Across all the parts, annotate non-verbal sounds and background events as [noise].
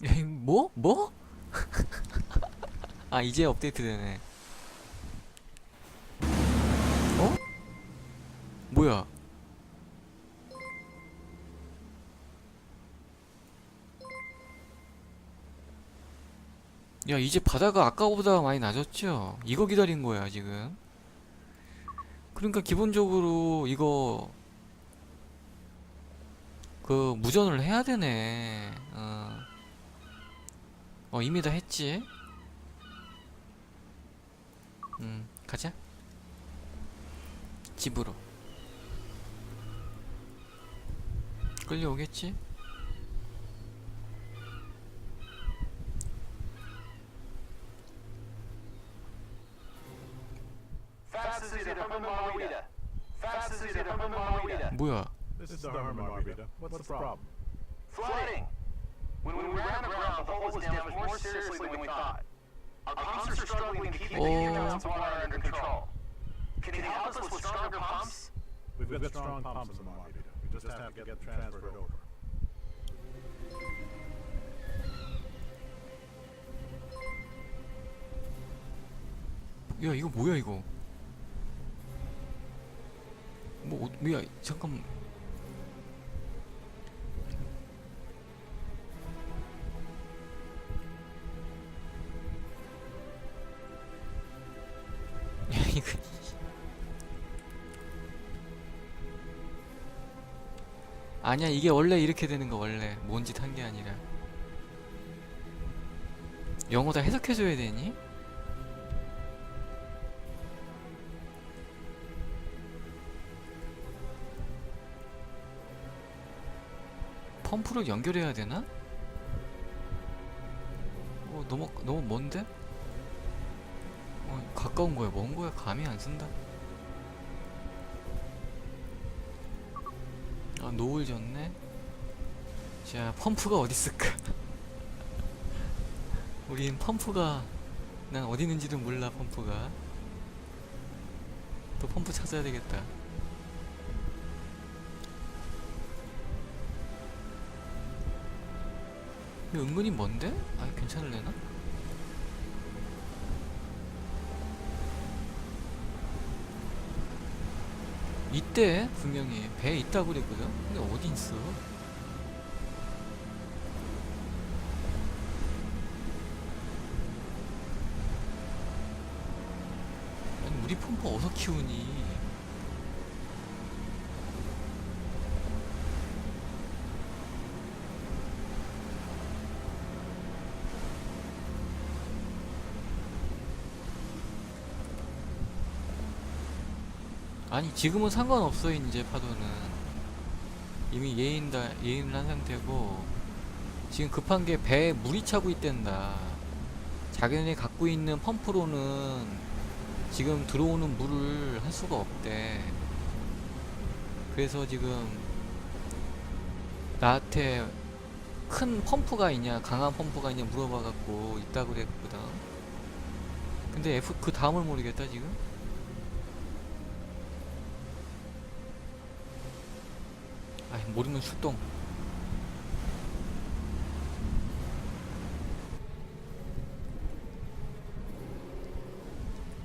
[laughs] 뭐? 뭐? [laughs] 아 이제 업데이트 되네 어? 뭐야 야 이제 바다가 아까보다 많이 낮았죠? 이거 기다린 거야 지금 그러니까 기본적으로 이거 그 무전을 해야 되네 어, 어 이미 다 했지 음 가자 집으로 끌려오겠지. 뭐야 This is the Herman Margarita. What's the problem? Flooding. When we ran aground, the hull was damaged more seriously than we thought. Our pumps are struggling to keep the Oh. amounts of water under control. Can you help us with stronger pumps? We've got strong pumps in the Margarita. We just have to get transferred over. 야 이거 뭐야 이거 뭐 어, 뭐야 잠깐 야 이거 아니야 이게 원래 이렇게 되는 거 원래 뭔 짓 한 게 아니라 영어 다 해석해줘야 되니? 펌프를 연결해야 되나? 어 너무 너무 먼데? 어 가까운 거야 먼 거야 감이 안 쓴다. 아 노을 졌네. 자 펌프가 어디 있을까? [laughs] 우린 펌프가 난 어디 있는지도 몰라 펌프가. 또 펌프 찾아야 되겠다. 은근히 먼데? 아 괜찮을래나? 이때 분명히 배에 있다고 그랬거든? 근데 어디 있어? 아니 우리 펌프 어디서 키우니? 아니 지금은 상관없어 이제 파도는. 이미 예인다 예인을 한 상태고. 지금 급한 게 배에 물이 차고 있댄다. 자기네 갖고 있는 펌프로는 지금 들어오는 물을 할 수가 없대. 그래서 지금 나한테 큰 펌프가 있냐 강한 펌프가 있냐 물어봐갖고 있다고 그랬거든. 근데 F 그 다음을 모르겠다 지금 아이 모르면 출동.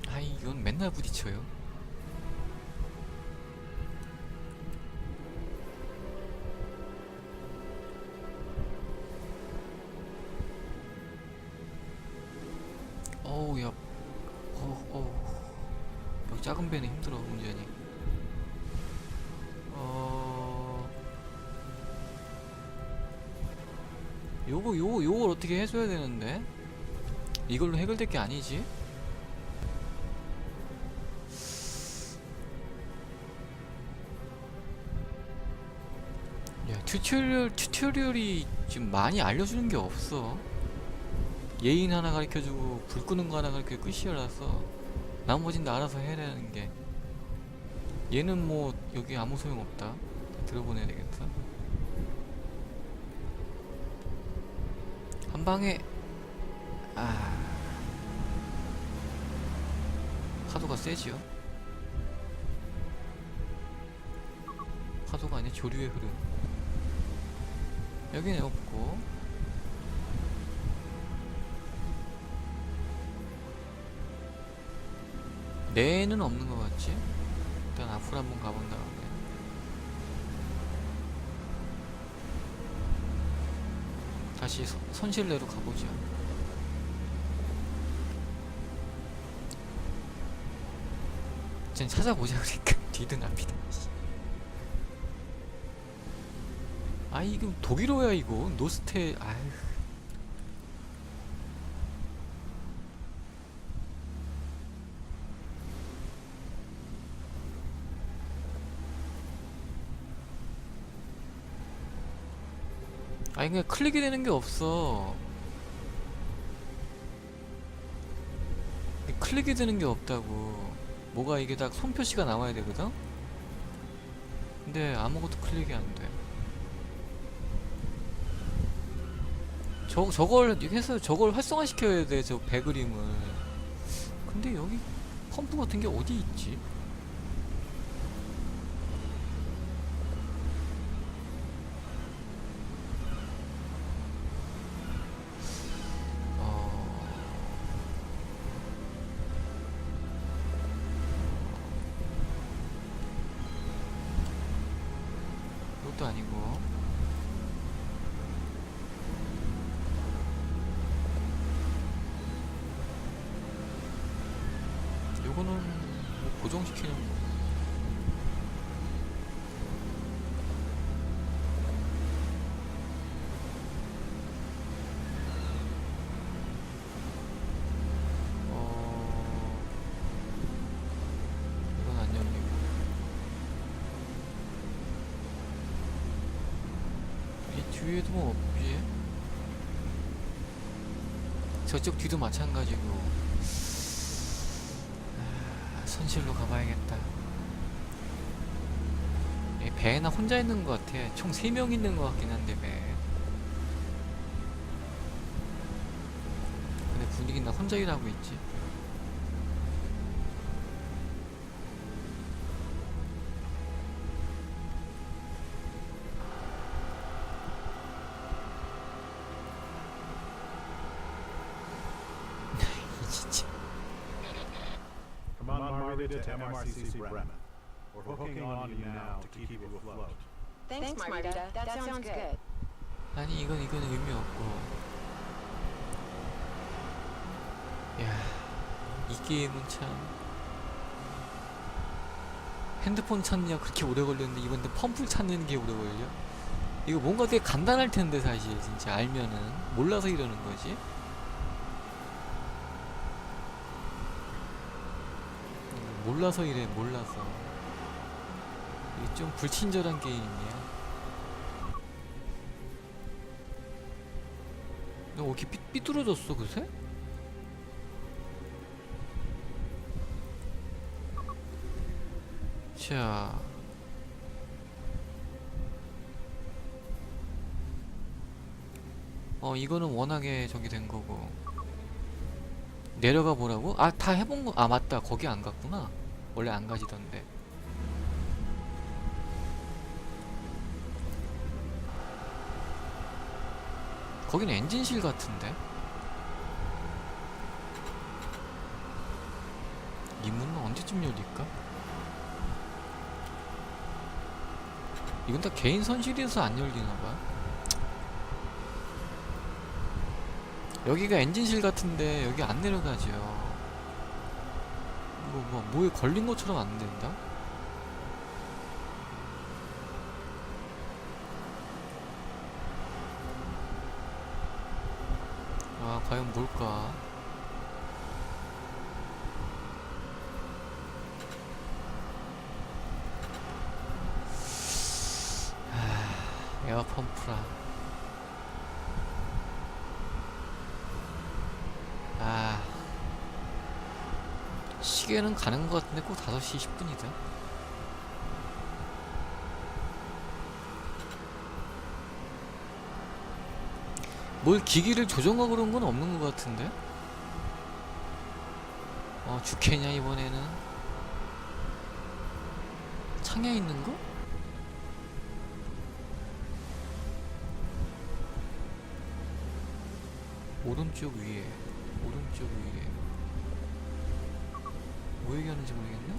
아이 이건 맨날 부딪혀요. 어우 야. 어우 어우. 작은 배는 힘들어 운전이. 어 요거 요거 요걸 어떻게 해줘야 되는데? 이걸로 해결될 게 아니지? 야 튜토리얼 튜토리얼이 지금 많이 알려주는 게 없어. 예인 하나 가르쳐주고 불 끄는 거 하나 가르쳐 끝이라서 나머진 다 알아서 해라는 게. 얘는 뭐 여기 아무 소용 없다. 들어보내야 되겠다 한방에 아. 파도가 세지요? 파도가 아니 조류의 흐름. 여기는 없고 내는 없는 것 같지? 일단 앞으로 한번 가본다. 다시 서- 선실내로 가보자. 전 찾아보자 그러니까 뒤든 앞이든. 아 이거 독일어야 이거 노스테 아휴. 아니 그냥 클릭이 되는 게 없어. 클릭이 되는 게 없다고. 뭐가 이게 딱 손표시가 나와야 되거든? 근데 아무것도 클릭이 안 돼. 저, 저걸 해서 저걸 활성화 시켜야 돼, 저 배그림을. 근데 여기 펌프 같은 게 어디 있지? 뭐 고정시키는 어... 뒤에도 뭐 없지? 저쪽 뒤도 마찬가지고 아, 선실로 가봐야겠다. 이 배나 혼자 있는 것 같아. 총 3명 있는 것 같긴 한데 배. 근데 분위기 나 혼자 일하고 있지 Margarita, to MRCC Bremen. We're hooking on you now to keep you afloat. Thanks, Margarita. That sounds good. 아니 이건 이건 의미 없고 야이 게임은 참 핸드폰 찾느냐 그렇게 오래 걸렸는데 이번에 펌프를 찾는 게 오래 걸려 이거 뭔가 되게 간단할 텐데 사실 진짜 알면은 몰라서 이러는 거지 몰라서 이래 몰라서. 이게 좀 불친절한 게임이야 너 어떻게 삐, 삐뚤어졌어 그새? 자. 어 이거는 워낙에 저기 된 거고 내려가 보라고? 아 다 해본 거 아 맞다 거기 안 갔구나 원래 안 가지던데 거기는 엔진실 같은데? 이 문은 언제쯤 열릴까? 이건 다 개인 선실이어서 안 열리나봐 여기가 엔진실 같은데 여기 안 내려가죠 이거 뭐 뭐에 걸린 것처럼 안 된다? 아 과연 뭘까? 하, 에어 펌프라. 아 시계는 가는 것 같은데 꼭 5시 10분이다. 뭘 기기를 조정하고 그런 건 없는 것 같은데? 어, 주캐냐, 이번에는? 창에 있는 거? 오른쪽 위에, 오른쪽 위에. 뭐 얘기하는지 모르겠네.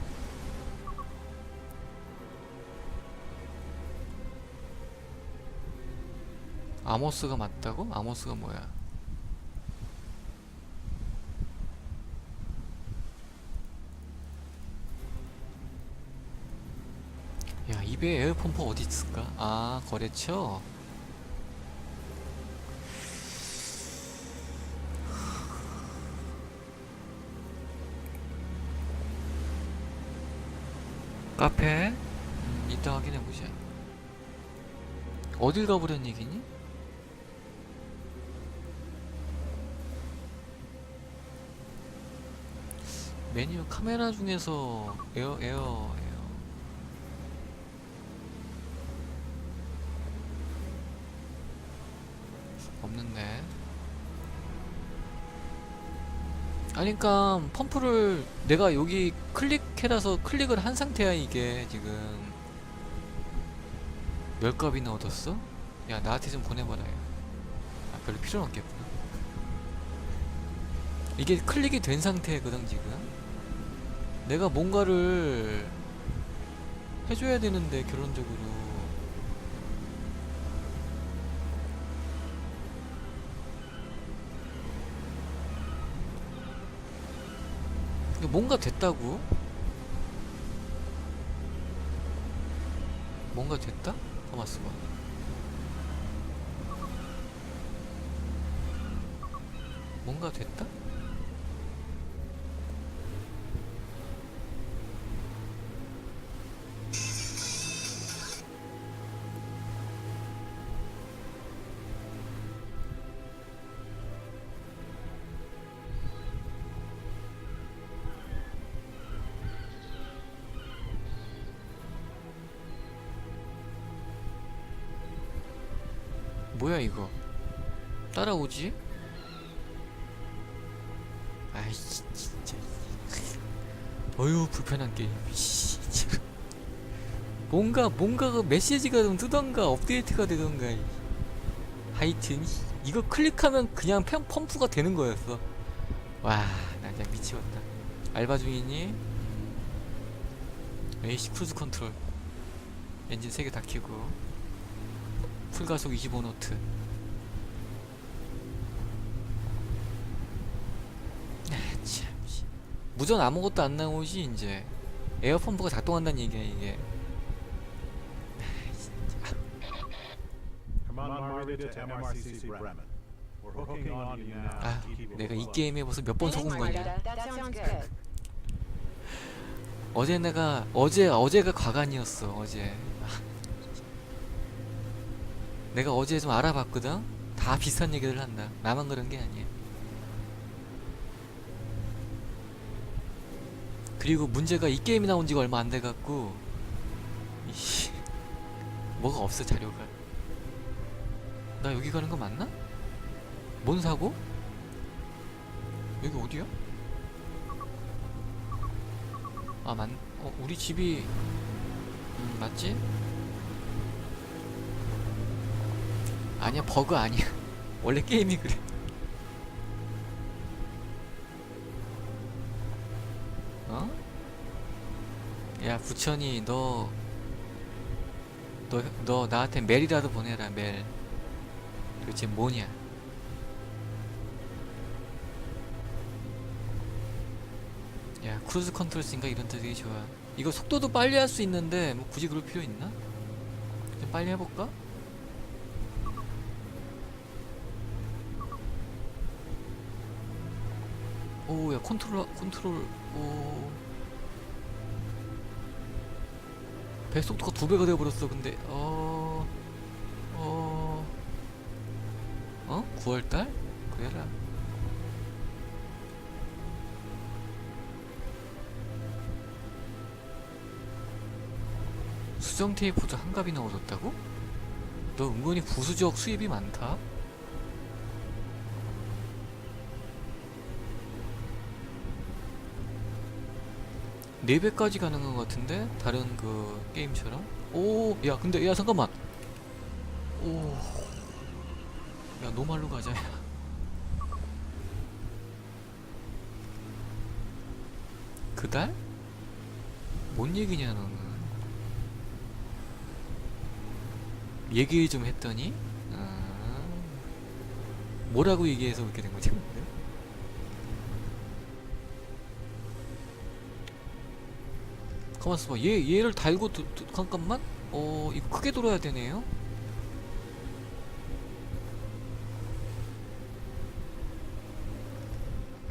아모스가 맞다고? 아모스가 뭐야? 야, 입에 에어펌프 어디 있을까? 아, 거래처? 카페? 음, 이따 확인해보자. 어딜 가보란 얘기니? 메뉴 카메라 중에서 에어, 에어, 에어. 없는데. 아니, 그니까, 펌프를 내가 여기 클릭해놔서 클릭을 한 상태야, 이게, 지금. 몇 값이나 얻었어? 야, 나한테 좀 보내봐라, 야. 아, 별로 필요는 없겠구나. 이게 클릭이 된 상태거든, 지금. 내가 뭔가를 해줘야 되는데, 결론적으로. 이게 뭔가 됐다고? 뭔가 됐다? 가만있어 봐. 뭔가 됐다? 이거 따라오지? 아이 씨, 진짜 어휴 불편한 게임 씨, 진짜. 뭔가 뭔가 그 메시지가 좀 뜨던가 업데이트가 되던가 이. 하여튼 이거 클릭하면 그냥 펌, 펌프가 되는 거였어 와나 진짜 미치겠다 알바 중이니? 에이씨 크루즈 컨트롤 엔진 3개 다 켜고 풀가속 25노트 아, 참 씨. 무전 아무것도 안 나오지 이제 에어펌프가 작동한다는 얘기야 이게 아 내가 이. 게임에 벌써 몇 번 속은 거냐 Marita. That sounds good. 어제 내가 어제 어제가 과간이었어 어제 내가 어제 좀 알아봤거든 다 비슷한 얘기를 한다 나만 그런 게 아니야 그리고 문제가 이 게임이 나온 지가 얼마 안 돼 갖고 이씨 뭐가 없어 자료가 나 여기 가는 거 맞나? 뭔 사고? 여기 어디야? 아, 맞, 어, 우리 집이, 음, 맞지? 아니야, 버그 아니야. [laughs] 원래 게임이 그래. 어? 야, 부천이, 너, 너, 너 나한테 멜이라도 보내라, 멜. 도대체 뭐냐? 야 크루즈 컨트롤 쓰니까 이런 데 되게 좋아 이거 속도도 빨리 할 수 있는데 뭐 굳이 그럴 필요 있나? 좀 빨리 해볼까? 오야 컨트롤 컨트롤 오 배속도가 두 배가 되어버렸어 근데 어... 어... 어? 9월달? 그래라 수정 테이프도 한 값이나 얻었다고? 너 은근히 부수적 수입이 많다? 네배까지 가는 것 같은데? 다른 그 게임처럼? 오, 야, 근데, 야, 잠깐만. 오. 야, 노말로 가자, [laughs] 야. 그달? 뭔 얘기냐 너는 얘기 좀 했더니 아, 뭐라고 얘기해서 그렇게 된 거지? 가만 있어 봐. 얘, 얘를 달고, 두, 두, 잠깐만. 어, 이거 크게 돌아야 되네요.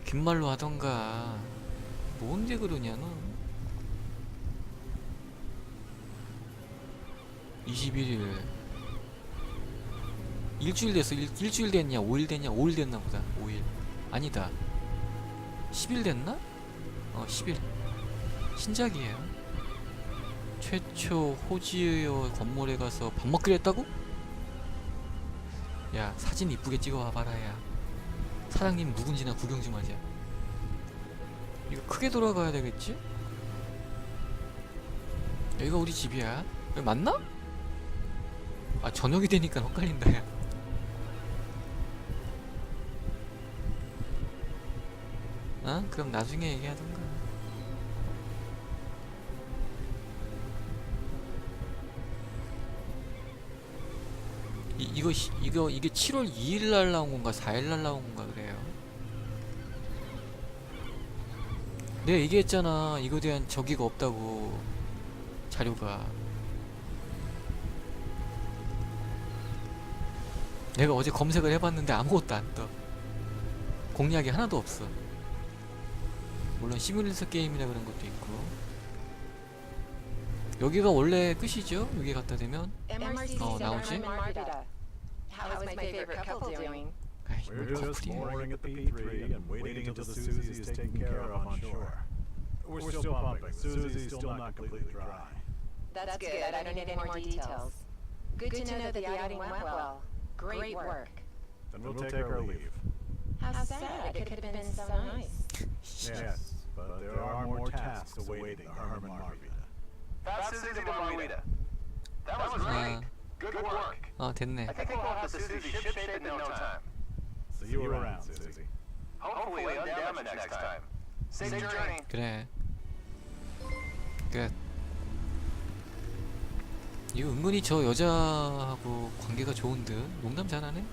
긴 말로 하던가. 뭐 언제 그러냐, 너. 21일. 일주일 됐어. 일, 일주일 됐냐? 5일 됐냐? 5일 됐나 보다. 5일. 아니다. 10일 됐나? 어, 10일. 신작이에요. 최초 호지어 건물에 가서 밥 먹기로 했다고? 야 사진 이쁘게 찍어 와봐라 야 사장님 누군지나 구경 좀 하자 이거 크게 돌아가야 되겠지? 여기가 우리 집이야 여기 맞나? 아 저녁이 되니까 헷갈린다 야 어? 그럼 나중에 얘기하던가 이, 이거 시- 이거 이게 7월 2일 날 나온 건가 4일 날 나온 건가 그래요. 내가 얘기했잖아. 이거에 대한 저기가 없다고 자료가. 내가 어제 검색을 해봤는데 아무것도 안 떠. 공략이 하나도 없어. 물론 시뮬레이터 게임이라 그런 것도 있고. 여기가 원래 끝이죠? 여기 갖다 대면 어, 나오지? How is, my, my favorite, couple, couple doing? We're, just mooring at the P3 and waiting until the Susie is taken care of on shore. We're, We're still pumping. is still not completely dry. That's, That's good. I don't need any more details. Good, good to know that the outing went well. Great work. Then we'll take our leave. How sad. It could have been so nice. Yes, but there are more tasks awaiting the Herman Marvita. That's Susie to Marvita. That was great. Good work. 아 됐네. I think we'll have the Susie ship shape in no time. See you around, Susie. Hopefully undamaged next time. Safe journey. 그래. 끝. 이거 은근히 저 여자하고 관계가 좋은 듯. 농담 잘하네.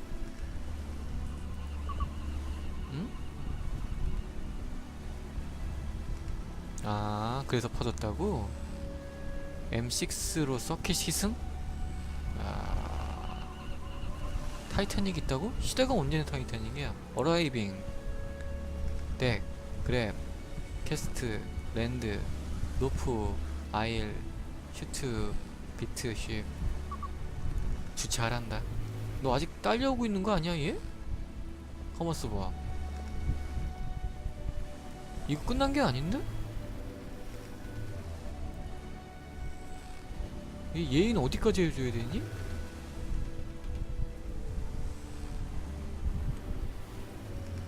응? 아, 그래서 퍼졌다고? M6로 서킷 시승? 아, 타이타닉 있다고? 시대가 언제는 타이타닉이야? 어라이빙, 덱, 그랩, 캐스트, 랜드, 노프, 아일, 슈트, 비트, 쉽. 주차 잘한다. 너 아직 딸려오고 있는 거 아니야 얘? 가만 있어 봐 이거 끝난 게 아닌데? 이 예인 어디까지 해줘야 되니?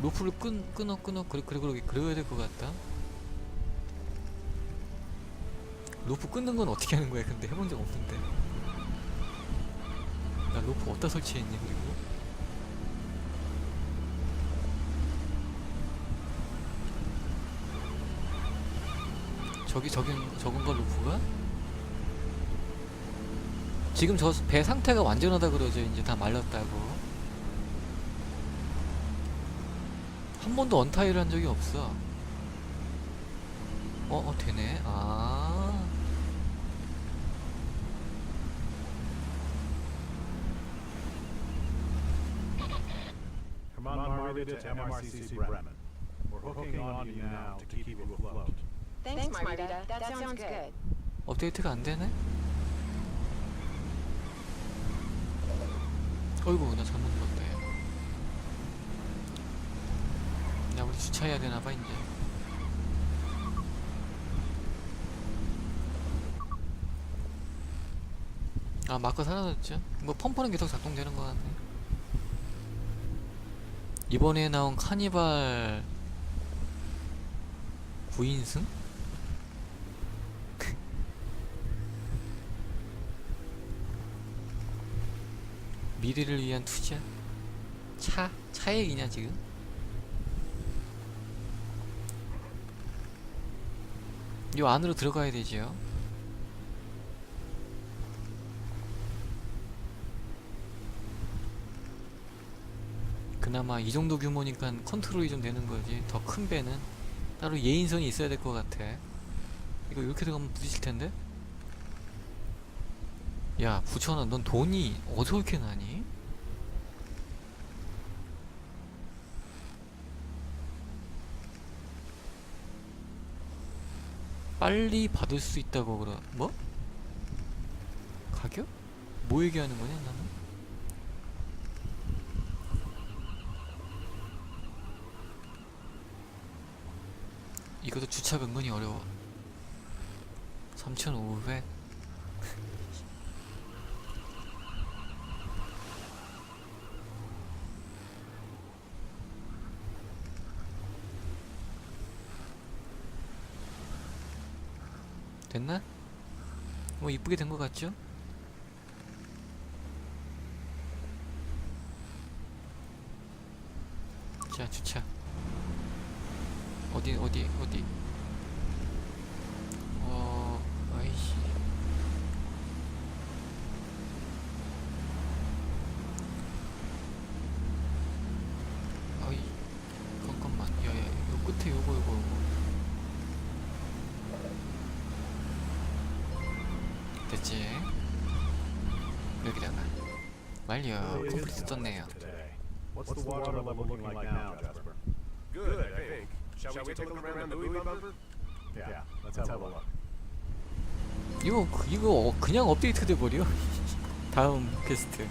로프를 끈, 끊어 끊어. 그래 그래 그래 그래야 될 것 같다. 로프 끊는 건 어떻게 하는 거야? 근데 해본 적 없는데. 나 로프 어디다 설치했니 그리고? 저기 적은 적은가 로프가 지금 저 배 상태가 완전하다 그러죠 이제 다 말랐다고 한 번도 언타이를 한 적이 없어 어, 어 되네 아. 업데이트가 안 되네? 어이구 나 잘못 눌렀다 야. 야 우리 주차해야 되나봐 이제 아 마커 사라졌죠 뭐 펌프는 계속 작동되는 것 같네 이번에 나온 카니발 9인승? 미래를 위한 투자? 차? 차 얘기냐 지금? 요 안으로 들어가야 되지요. 그나마 이 정도 규모니까 컨트롤이 좀 되는 거지. 더 큰 배는 따로 예인선이 있어야 될 것 같아. 이거 이렇게 들어가면 부딪힐 텐데? 야, 부천아, 넌 돈이 어디서 이렇게 나니? 빨리 받을 수 있다고 그러 뭐? 가격? 뭐 얘기하는 거냐 나는? 이것도 주차 은근히 어려워 3,500 됐나? 뭐 이쁘게 된 것 같죠? 자 주차 어디 어디 어디 어 아이씨 아이 잠깐만 야야 요 끝에 요거 요거 요거 됐지 여기다가 is 컴플리트 떴네요 today. What's the water level looking like now, Jasper? Good, I think. Shall we take a look around the buoy bumper? Yeah, let's have a look. 이거 그- 이거 어- 그냥 업데이트 돼버려 다음 퀘스트